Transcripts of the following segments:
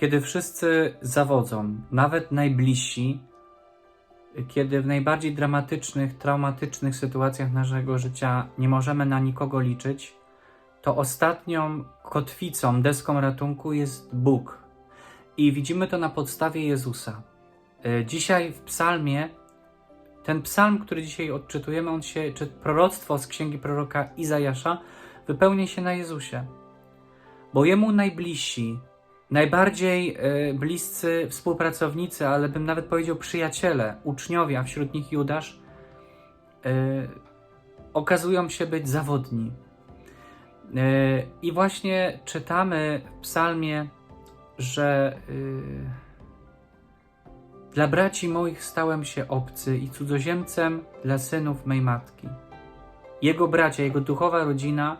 kiedy wszyscy zawodzą, nawet najbliżsi, kiedy w najbardziej dramatycznych, traumatycznych sytuacjach naszego życia nie możemy na nikogo liczyć, to ostatnią kotwicą, deską ratunku jest Bóg. I widzimy to na podstawie Jezusa. E, Dzisiaj w psalmie, ten psalm, który dzisiaj odczytujemy, on się, czy proroctwo z księgi proroka Izajasza, wypełnia się na Jezusie. Bo jemu najbliżsi, najbardziej e, bliscy współpracownicy, ale bym nawet powiedział przyjaciele, uczniowie, a wśród nich Judasz, e, okazują się być zawodni. E, I właśnie czytamy w psalmie, że dla braci moich stałem się obcy i cudzoziemcem dla synów mej matki. Jego bracia, jego duchowa rodzina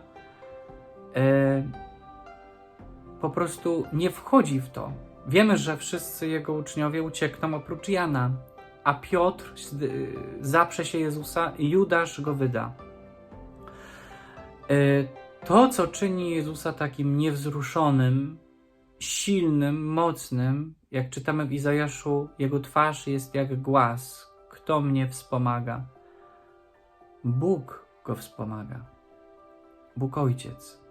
po prostu nie wchodzi w to. Wiemy, że wszyscy jego uczniowie uciekną oprócz Jana, a Piotr zaprze się Jezusa i Judasz go wyda. E, to, co czyni Jezusa takim niewzruszonym, silnym, mocnym, jak czytamy w Izajaszu, jego twarz jest jak głaz. Kto mnie wspomaga? Bóg go wspomaga. Bóg Ojciec.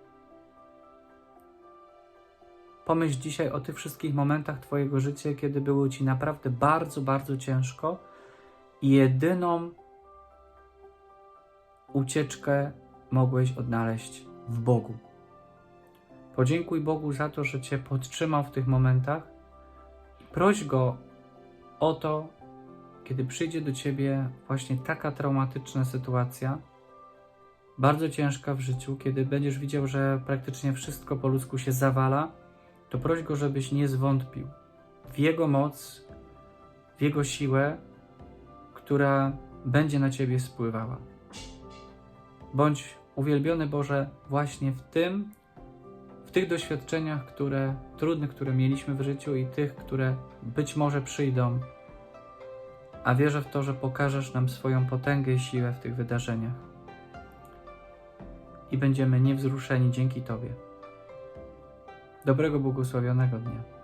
Pomyśl dzisiaj o tych wszystkich momentach Twojego życia, kiedy było Ci naprawdę bardzo, bardzo ciężko. I jedyną ucieczkę mogłeś odnaleźć w Bogu. Podziękuj Bogu za to, że Cię podtrzymał w tych momentach. Proś Go o to, kiedy przyjdzie do Ciebie właśnie taka traumatyczna sytuacja, bardzo ciężka w życiu, kiedy będziesz widział, że praktycznie wszystko po ludzku się zawala, to proś Go, żebyś nie zwątpił w Jego moc, w Jego siłę, która będzie na Ciebie spływała. Bądź uwielbiony Boże właśnie w tym, w tych doświadczeniach, które trudnych, które mieliśmy w życiu i tych, które być może przyjdą. A wierzę w to, że pokażesz nam swoją potęgę i siłę w tych wydarzeniach. I będziemy niewzruszeni dzięki Tobie. Dobrego błogosławionego dnia.